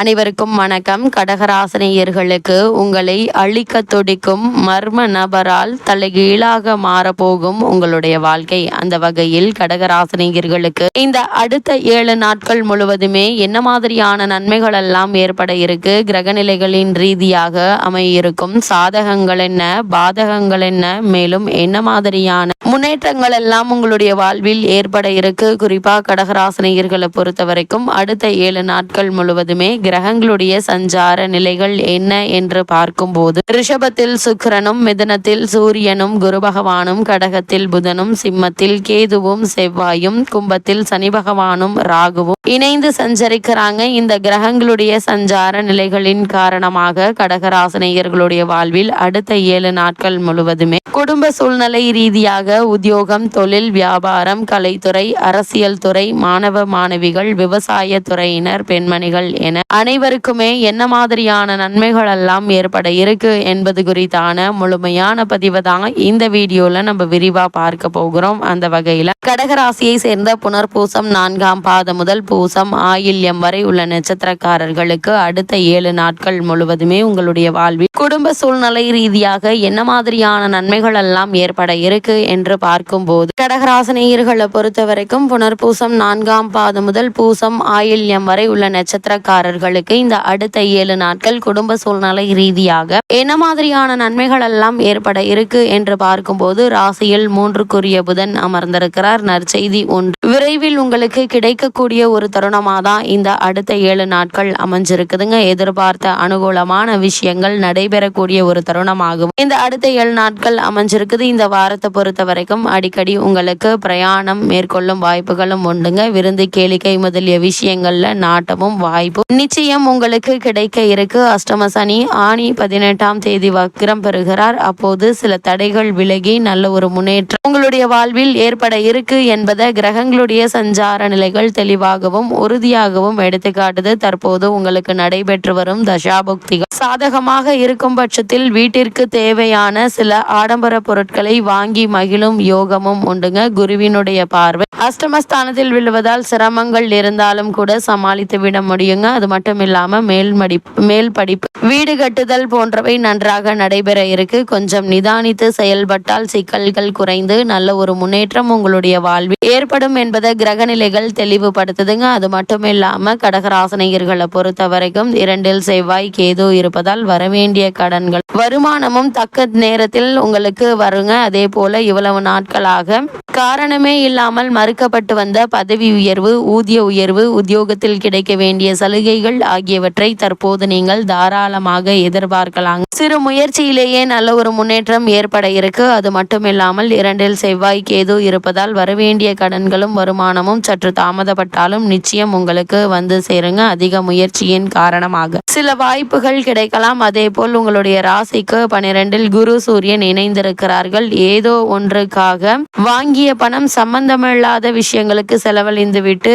அனைவருக்கும் வணக்கம். கடகராசனியர்களுக்கு உங்களை அழிக்க துடிக்கும் மர்ம நபரால் தலைகீழாக மாறப்போகும் உங்களுடைய வாழ்க்கை. அந்த வகையில் கடகராசனியர்களுக்கு இந்த அடுத்த ஏழு நாட்கள் முழுவதுமே என்ன மாதிரியான நன்மைகள் எல்லாம் ஏற்பட இருக்கு? கிரகநிலைகளின் ரீதியாக அமையிருக்கும் சாதகங்கள் என்ன? பாதகங்கள் என்ன? மேலும் என்ன மாதிரியான முன்னேற்றங்கள் எல்லாம் உங்களுடைய வாழ்வில் ஏற்பட இருக்கு? குறிப்பா கடகராசனியர்களை பொறுத்த வரைக்கும் அடுத்த ஏழு நாட்கள் முழுவதுமே கிரகங்களுடைய சஞ்சார நிலைகள் என்ன என்று பார்க்கும்போது ரிஷபத்தில் சுக்கிரனும் மிதனத்தில் சூரியனும் குரு பகவானும் கடகத்தில் புதனும் சிம்மத்தில் கேதுவும் செவ்வாயும் கும்பத்தில் சனி பகவானும் ராகுவும் இணைந்து சஞ்சரிக்கிறாங்க. இந்த கிரகங்களுடைய சஞ்சார நிலைகளின் காரணமாக கடகராசனையர்களுடைய வாழ்வில் அடுத்த ஏழு நாட்கள் முழுவதுமே குடும்ப சூழ்நிலை ரீதியாக உத்தியோகம் தொழில் வியாபாரம் கலைத்துறை அரசியல் துறை மாணவ மாணவிகள் விவசாய துறையினர் பெண்மணிகள் என அனைவருக்குமே என்ன மாதிரியான நன்மைகள் எல்லாம் ஏற்பட இருக்கு என்பது குறித்தான முழுமையான பதிவை தான் இந்த வீடியோல நம்ம விரிவா பார்க்க போகிறோம். அந்த வகையில கடகராசியை சேர்ந்த புனர்பூசம் நான்காம் பாதம் முதல் பூசம் ஆயில்யம் வரை உள்ள நட்சத்திரக்காரர்களுக்கு அடுத்த ஏழு நாட்கள் முழுவதுமே உங்களுடைய வாழ்வில் குடும்ப சூழ்நிலை ரீதியாக என்ன மாதிரியான நன்மைகள் எல்லாம் ஏற்பட இருக்கு என்று பார்க்கும்போது கடகராசினியர்களை பொறுத்த வரைக்கும் புனர்பூசம் நான்காம் பாதம் முதல் பூசம் ஆயில்யம் வரை உள்ள நட்சத்திரக்காரர்கள் அவர்களுக்கு இந்த அடுத்த ஏழு நாட்கள் குடும்ப சூழ்நிலை ரீதியாக என்ன மாதிரியான நன்மைகள் எல்லாம் ஏற்பட இருக்கு என்று பார்க்கும்போது ராசியில் மூன்றுக்குரிய புதன் அமர்ந்திருக்கிறார். நற்செய்தி ஒன்று. விரைவில் உங்களுக்கு கிடைக்கக்கூடிய ஒரு தருணமாக தான் இந்த அடுத்த ஏழு நாட்கள் அமைஞ்சிருக்குதுங்க. எதிர்பார்த்த அனுகூலமான விஷயங்கள் நடைபெறக்கூடிய ஒரு தருணமாகும். இந்த அடுத்த ஏழு நாட்கள் அமைஞ்சிருக்குது. இந்த வாரத்தை பொறுத்த வரைக்கும் அடிக்கடி உங்களுக்கு பிரயாணம் மேற்கொள்ளும் வாய்ப்புகளும் உண்டுங்க. விருந்து கேளிக்கை முதலிய விஷயங்கள்ல நாட்டமும் வாய்ப்பும் நிச்சயம் நிச்சயம் உங்களுக்கு கிடைக்க இருக்கு. அஷ்டம சனி ஆணி பதினெட்டாம் தேதி வக்கிரம் பெறுகிறார். அப்போது சில தடைகள் விலகி நல்ல ஒரு முன்னேற்றம் உங்களுடைய வாழ்வில் ஏற்பட இருக்கு என்பதை கிரகங்களுடைய சஞ்சார நிலைகள் தெளிவாகவும் உறுதியாகவும் எடுத்துக்காட்டுது. தற்போது உங்களுக்கு நடைபெற்று வரும் தசாபுக்திகள். சாதகமாக இருக்கும் பட்சத்தில் வீட்டிற்கு தேவையான சில ஆடம்பர பொருட்களை வாங்கி மகிழும் யோகமும் உண்டுங்க. குருவினுடைய பார்வை அஷ்டமஸ்தானத்தில் விழுவதால் சிரமங்கள் இருந்தாலும் கூட சமாளித்து விட முடியுங்க. அது மட்டும் மட்டுமில்லாம மேல் மடிப்பு மேல் படிப்பு வீடு கட்டுதல் போன்றவை நன்றாக நடைபெற இருக்கு. கொஞ்சம் நிதானித்து செயல்பட்டால் சிக்கல்கள் குறைந்து நல்ல ஒரு முன்னேற்றம் உங்களுடைய வாழ்வில் ஏற்படும் என்பதை கிரகநிலைகள் தெளிவுபடுத்துதுங்க. அது மட்டும் இல்லாம கடகராசனையர்களை பொறுத்த வரைக்கும் இரண்டில் செவ்வாய் கேது இருப்பதால் வரவேண்டிய கடன்கள் வருமானமும் தக்க நேரத்தில் உங்களுக்கு வருங்க. அதே போல இவ்வளவு நாட்களாக காரணமே இல்லாமல் மறுக்கப்பட்டு வந்த பதவி உயர்வு ஊதிய உயர்வு உத்தியோகத்தில் கிடைக்க வேண்டிய சலுகைகள் ஆகியவற்றை தற்போது நீங்கள் தாராளமாக எதிர்பார்க்கலாம். சிறு முயற்சியிலேயே நல்ல ஒரு முன்னேற்றம் ஏற்பட இருக்கு. அது மட்டும் இல்லாமல் இரண்டில் செவ்வாய் கேது இருப்பதால் வரவேண்டிய கடன்களும் வருமானமும் சற்று தாமதப்பட்டாலும் நிச்சயம் உங்களுக்கு வந்து சேருங்க. அதிக முயற்சியின் காரணமாக. சில வாய்ப்புகள் கிடைக்கலாம். அதே போல் உங்களுடைய ராசிக்கு பனிரெண்டில் குரு சூரியன் இணைந்திருக்கிறார்கள். ஏதோ ஒன்றுக்காக வாங்கிய பணம் சம்பந்தமில்லாத விஷயங்களுக்கு செலவழிந்து விட்டு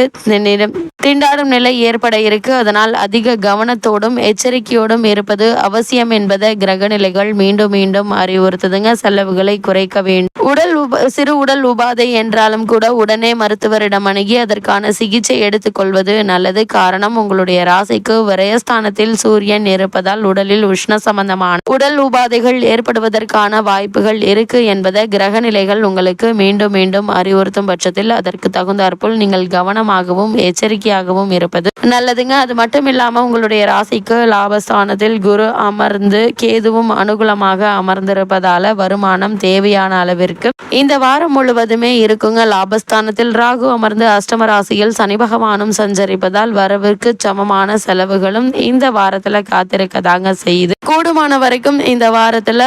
திண்டாடும் நிலை ஏற்பட இருக்கு. அதனால் அதிக கவனத்தோடும் எச்சரிக்கையோடும் இருப்பது அவசியம் என்பதை கிரக நிலைகள் மீண்டும் மீண்டும் அறிவுறுத்துதுங்க. செலவுகளை குறைக்க வேண்டும் உடல் உப சிறு உடல் உபாதை என்றாலும் கூட உடனே மருத்துவரிடம் அணுகி அதற்கான சிகிச்சை எடுத்துக்கொள்வது நல்லது. காரணம் உங்களுடைய ராசிக்கு விரயஸ்தானத்தில் சூரியன் இருப்பதால் உடலில் உஷ்ண சம்பந்தமான உடல் உபாதைகள் ஏற்படுவதற்கான வாய்ப்புகள் இருக்கு என்பதை கிரக நிலைகள் உங்களுக்கு மீண்டும் மீண்டும் அறிவுறுத்தும் பட்சத்தில் அதற்கு தகுந்தாற்போல் நீங்கள் கவனமாகவும் எச்சரிக்கையாகவும் இருப்பது நல்லதுங்க. அது மட்டும் இல்லாம உங்களுடைய ராசிக்கு லாபஸ்தானத்தில் குரு அமர்ந்து கேதுவும் அனுகூலமாக அமர்ந்திருப்பதால வருமானம் தேவையான அளவிற்கு இந்த வாரம் முழுவதுமே இருக்குங்க. லாபஸ்தானத்தில் ராகு அமர்ந்து அஷ்டம ராசியில் சனி பகவானும் சஞ்சரிப்பதால் வரவிற்கு சமமான செலவுகளும் இந்த வாரத்துல காத்திருக்கதாங்க செய்யுது. கூடுமான வரைக்கும் இந்த வாரத்துல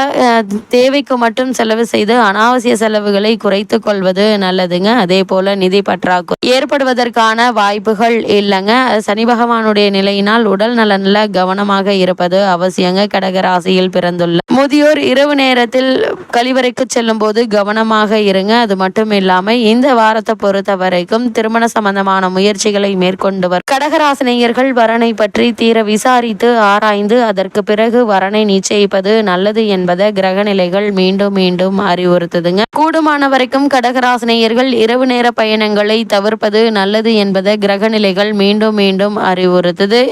தேவைக்கு மட்டும் செலவு செய்து அனாவசிய செலவுகளை குறைத்து கொள்வது நல்லதுங்க. அதே போல நிதி பற்றாக்குறை ஏற்படுவதற்கான வாய்ப்புகள் இல்லைங்க. சனி பகவானுடைய நிலையினால் உடல் நலன்ல கவனமாக இருப்பது அவசியங்க. கடகராசி ராசியில் பிறந்துள்ள முதியோர் இரவு நேரத்தில் கழிவறைக்கு செல்லும் போது கவனமாக இருங்க. அது மட்டும் இல்லாம இந்த வாரத்தை பொறுத்த வரைக்கும் திருமண சம்பந்தமான முயற்சிகளை மேற்கொண்டவர். கடகராசினியர்கள் வரனை பற்றி தீர விசாரித்து ஆராய்ந்து அதற்கு பிறகு வரனை நிச்சயிப்பது நல்லது என்பதை கிரகநிலைகள் மீண்டும் மீண்டும் அறிவுறுத்துதுங்க. கூடுமான வரைக்கும் கடகராசினியர்கள் இரவு நேர பயணங்களை தவிர்ப்பது நல்லது என்பதை கிரகநிலைகள் மீண்டும் மீண்டும் அறிவுறுத்துது.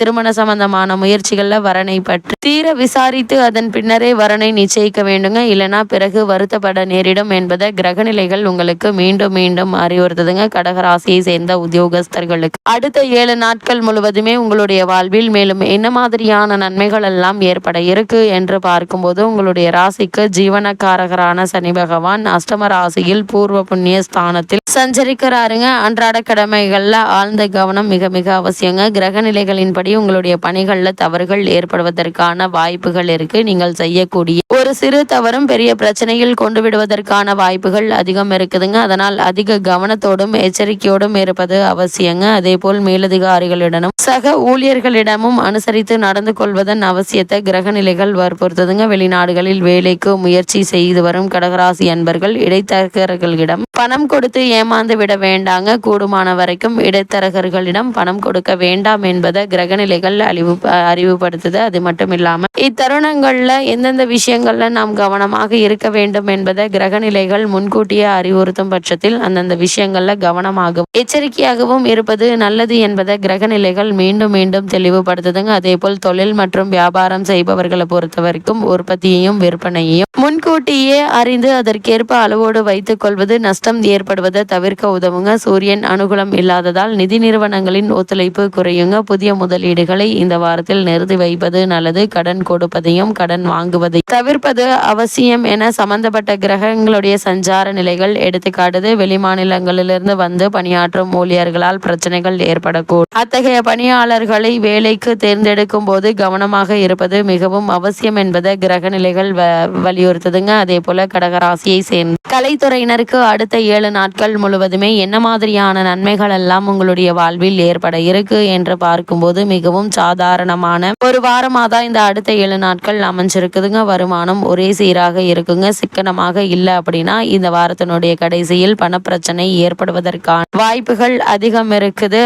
திருமண சம்பந்தமான முயற்சிகள்ல வரனை பற்றி தீர விசாரித்து அதன் பின்னரே வரனை நிச்சயிக்க வேண்டுங்க. இல்லைன்னா பிறகு வருத்தப்பட நேரிடும் என்பதை கிரகநிலைகள் உங்களுக்கு மீண்டும் மீண்டும் அறிவுறுத்துதுங்க. கடகராசியை சேர்ந்த உத்தியோகஸ்தர்களுக்கு. அடுத்த ஏழு நாட்கள் முழுவதுமே உங்களுடைய வாழ்வில் மேலும் என்ன மாதிரியான நன்மைகள் எல்லாம் ஏற்பட இருக்கு என்று பார்க்கும்போது உங்களுடைய ராசிக்கு ஜீவனக்காரகரான சனி பகவான் அஷ்டம ராசியில் பூர்வ புண்ணிய ஸ்தானத்தில் சஞ்சரிக்கிறாருங்க. அன்றாட கடமைகள்ல ஆழ்ந்த கவனம் மிக மிக அவசியங்க. கிரக நிலைகளின்படி உங்களுடைய பணிகள்ல தவறுகள் ஏற்படுவதற்கான வாய்ப்புகள் இருக்கு. நீங்கள் செய்யக்கூடிய ஒரு சிறு தவறும் பெரிய பிரச்சனையில் கொண்டு விடுவதற்கான வாய்ப்புகள் அதிகம் இருக்குதுங்க. அதனால் அதிக கவனத்தோடும் எச்சரிக்கையோடும் இருப்பது அவசியங்க. அதே போல் மேலதிகாரிகளிடமும் சக ஊழியர்களிடமும் அனுசரித்து நடந்து கொள்வதன் அவசியத்தை கிரக நிலைகள் வற்புறுத்துதுங்க. வெளிநாடுகளில் வேலைக்கு முயற்சி செய்து வரும் கடகராசி அன்பர்கள் இடைத்தரகர்களிடம் பணம் கொடுத்து ஏமாந்து விட வேண்டாங்க. கூடுமான வரைக்கும் இடைத்தரகர்களிடம் பணம் கொடுக்க வேண்டாம் என்பதை கிரகநிலைகள் அறிவு அறிவுபடுத்துது. அது மட்டும் இல்லாமல் இத்தருணங்களில் எந்தெந்த விஷயங்களில் நாம் கவனமாக இருக்க வேண்டும் என்பதை கிரகநிலைகள் முன்கூட்டியே அறிவுறுத்தும் பட்சத்தில் அந்தந்த விஷயங்களில் கவனமாகவும் எச்சரிக்கையாகவும் இருப்பது நல்லது என்பதை கிரகநிலைகள் மீண்டும் மீண்டும் தெளிவுபடுத்துதுங்க. அதே போல் தொழில் மற்றும் வியாபாரம் செய்பவர்களை பொறுத்த வரைக்கும் உற்பத்தியையும் விற்பனையையும் முன்கூட்டியே அறிந்து அதற்கேற்ப அளவோடு வைத்துக் கொள்வது நஷ்டம் ஏற்படுவதை தவிர்க்க உதவுங்க. சூரியன் அனுகூலம் இல்லாததால் நிதி நிறுவனங்களின் ஒத்துழைப்பு குறையுங்க. புதிய முதலீடுகளை இந்த வாரத்தில் நிறுத்தி வைப்பது நல்லது. கடன் கொடுப்பதையும் கடன் வாங்குவதை தவிர்ப்பது அவசியம் என சம்பந்தப்பட்ட கிரகங்களுடைய சஞ்சார நிலைகள் எடுத்துக்காட்டுது. வெளிமாநிலங்களிலிருந்து வந்து பணியாற்றும் ஊழியர்களால் பிரச்சனைகள் ஏற்படக்கூடும் அத்தகைய பணியாளர்களை வேலைக்கு தேர்ந்தெடுக்கும் போது கவனமாக இருப்பது மிகவும் அவசியம் என்பதை கிரக நிலைகள் வ- வலியுறுத்துதுங்க. அதே போல கடகராசியை சேர்ந்த கலைத்துறையினருக்கு அடுத்த ஏழு நாட்கள் முழுவதுமே என்ன மாதிரியான நன்மைகள் எல்லாம் உங்களுடைய வாழ்வில் ஏற்பட இருக்கு என்று பார்க்கும்போது மிகவும் சாதாரணமான ஒரு வாரமாதான் இந்த அடுத்த அடுத்த ஏழு நாட்கள் அமைஞ்சிருக்குதுங்க. வருமானம் ஒரே சீராக இருக்குங்க. சிக்கனமாக இல்லை அப்படின்னா இந்த வாரத்தினுடைய கடைசியில் பணப்பிரச்சனை ஏற்படுவதற்கான வாய்ப்புகள் அதிகம் இருக்குது.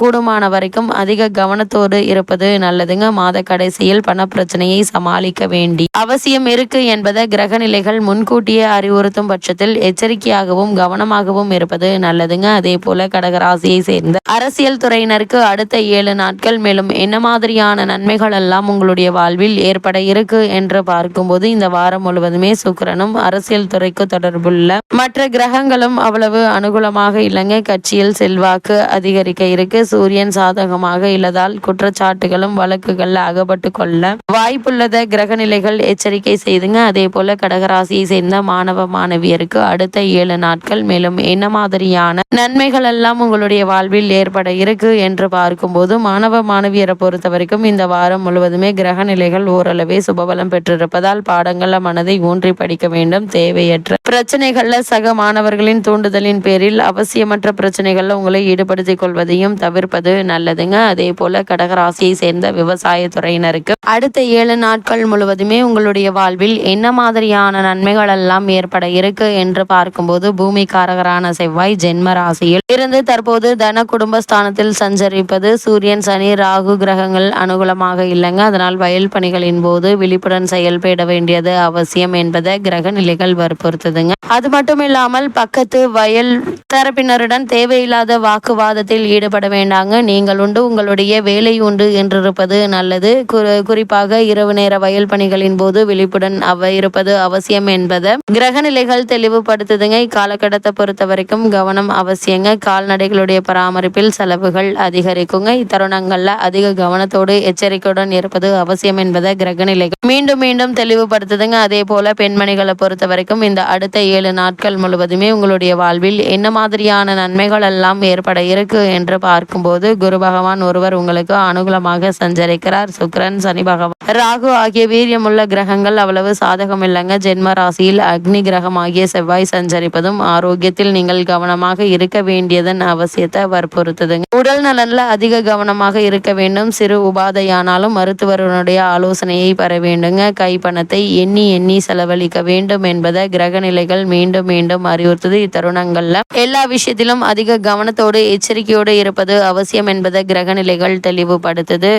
கூடுமான வரைக்கும் அதிக கவனத்தோடு இருப்பது நல்லதுங்க. மாத கடைசியில் பணப்பிரச்சனையை சமாளிக்க வேண்டி அவசியம் இருக்கு என்பதை கிரக நிலைகள் முன்கூட்டியே அறிவுறுத்தும் பட்சத்தில் எச்சரிக்கையாகவும் கவனமாகவும் இருப்பது நல்லதுங்க. அதே போல கடகராசியை சேர்ந்த அரசியல் துறையினருக்கு அடுத்த ஏழு நாட்கள் மேலும் என்ன மாதிரியான நன்மைகள் எல்லாம் உங்களுடைய வாழ்வில் ஏற்பட இருக்கு என்று பார்க்கும்போது இந்த வாரம் முழுவதுமே சுக்கிரனும் அரசியல் துறைக்கு தொடர்புள்ள மற்ற கிரகங்களும் அவ்வளவு அனுகூலமாக இல்லைங்க. கட்சியில் செல்வாக்கு அதிகரிக்க இருக்கு. சூரியன் சாதகமாக இல்லதால் குற்றச்சாட்டுகளும் வழக்குகள்ல அகப்பட்டு கொள்ள வாய்ப்புள்ளத கிரக நிலைகள் எச்சரிக்கை செய்துங்க. அதே போல கடகராசியை சேர்ந்த மாணவ மாணவியருக்கு அடுத்த ஏழு நாட்கள் மேலும் என்ன மாதிரியான நன்மைகள் எல்லாம் உங்களுடைய வாழ்வில் ஏற்பட இருக்கு என்று பார்க்கும்போது மாணவ மாணவியரை பொறுத்த வரைக்கும் இந்த வாரம் முழுவதுமே கிரக நிலைகள் ஓரளவே சுபபலம் பெற்றிருப்பதால் பாடங்கள மனதை ஊன்றி படிக்க வேண்டும் தேவையற்ற பிரச்சனைகள்ல சக மாணவர்களின் தூண்டுதலின் பேரில் அவசியமற்ற பிரச்சனைகள்ல உங்களை ஈடுபடுத்திக் கொள்வதையும் தவிர்ப்பது நல்லதுங்க. அதே போல கடகராசியை சேர்ந்த விவசாய துறையினருக்கு அடுத்த ஏழு நாட்கள் முழுவதுமே உங்களுடைய வாழ்வில் என்ன மாதிரியான நன்மைகள் எல்லாம் ஏற்பட இருக்கு என்று பார்க்கும்போது பூமி காரகரான செவ்வாய் ஜென்ம ராசியில் இருந்து தற்போது தன குடும்பஸ்தானத்தில் சஞ்சரிப்பது சூரியன் சனி ராகு கிரகங்கள் அனுகூலமாக இல்லைங்க. அதனால் வயல் பணிகளின் போது விழிப்புடன் செயல்பட வேண்டியது அவசியம் என்பதை கிரக நிலைகள் வற்புறுத்துதுங்க. அது மட்டும் இல்லாமல் பக்கத்து வயல் தரப்பினருடன் தேவையில்லாத வாக்குவாதத்தில் ஈடுபட வேண்டாங்க. நீங்கள் உண்டு உங்களுடைய வேலை உண்டு என்றிருப்பது நல்லது. குறிப்பாக இரவு நேர வயல் பணிகளின் போது விழிப்புடன் அவ இருப்பது அவசியம் என்பதை கிரக நிலைகள் தெளிவுபடுத்துதுங்க. இக்காலகட்டத்தை பொறுத்த வரைக்கும் கவனம் அவசியங்க. கால்நடைகளுடைய பராமரிப்பில் செலவுகள் அதிகரிக்குங்க. இத்தருணங்கள்ல அதிக கவனத்தோடு எச்சரிக்கையுடன் இருப்பது அவசியம் என்பதை கிரக நிலை மீண்டும் மீண்டும் தெளிவுபடுத்துதுங்க. அதே போல பெண்மணிகளை பொறுத்த வரைக்கும் இந்த அடுத்த ஏழு நாட்கள் முழுவதுமே உங்களுடைய வாழ்வில் என்ன மாதிரியான நன்மைகள் எல்லாம் ஏற்பட இருக்கு என்று பார்க்கும்போது குரு பகவான் ஒருவர் உங்களுக்கு அனுகூலமாக சஞ்சரிக்கிறார். சுக்கிரன் சனி பகவான். ராகு ஆகிய வீரியமுள்ள கிரகங்கள் அவ்வளவு சாதகம் இல்லைங்க. ஜென்ம ராசியில் அக்னி கிரகம் ஆகிய செவ்வாய் சஞ்சரிப்பதும் ஆரோக்கியத்தில் நீங்கள் கவனமாக இருக்க வேண்டியதன் அவசியத்தை வற்புறுத்துதுங்க. உடல் நலன்ல அதிக கவனமாக இருக்க வேண்டும். சிறு உபாதையானாலும் மருத்துவருடைய ஆலோசனையை பெற வேண்டுங்க. கைப்பணத்தை எண்ணி எண்ணி செலவழிக்க வேண்டும் என்பதை கிரக நிலைகள் மீண்டும் மீண்டும் அறிவுறுத்துது இத்தருணங்கள்ல. எல்லா விஷயத்திலும் அதிக கவனத்தோடு எச்சரிக்கையோடு இருப்பது அவசியம் என்பதை கிரக நிலைகள் தெளிவுபடுத்துது.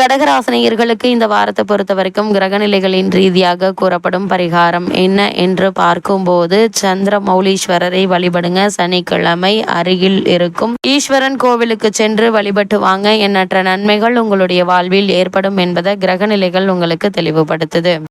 கடகராசனியர்களுக்கு இந்த வாரத்தை பொறுத்த வரைக்கும் கிரகநிலைகளின் ரீதியாக கூறப்படும் பரிகாரம் என்ன என்று பார்க்கும்போது சந்திர மௌலீஸ்வரரை வழிபடுங்க. சனிக்கிழமை அருகில் இருக்கும். ஈஸ்வரன் கோவிலுக்கு சென்று வழிபட்டு வாங்க. எண்ணற்ற நன்மைகள் உங்களுடைய வாழ்வில் ஏற்படும் என்பதை கிரகநிலைகள் உங்களுக்கு தெளிவுபடுத்துது.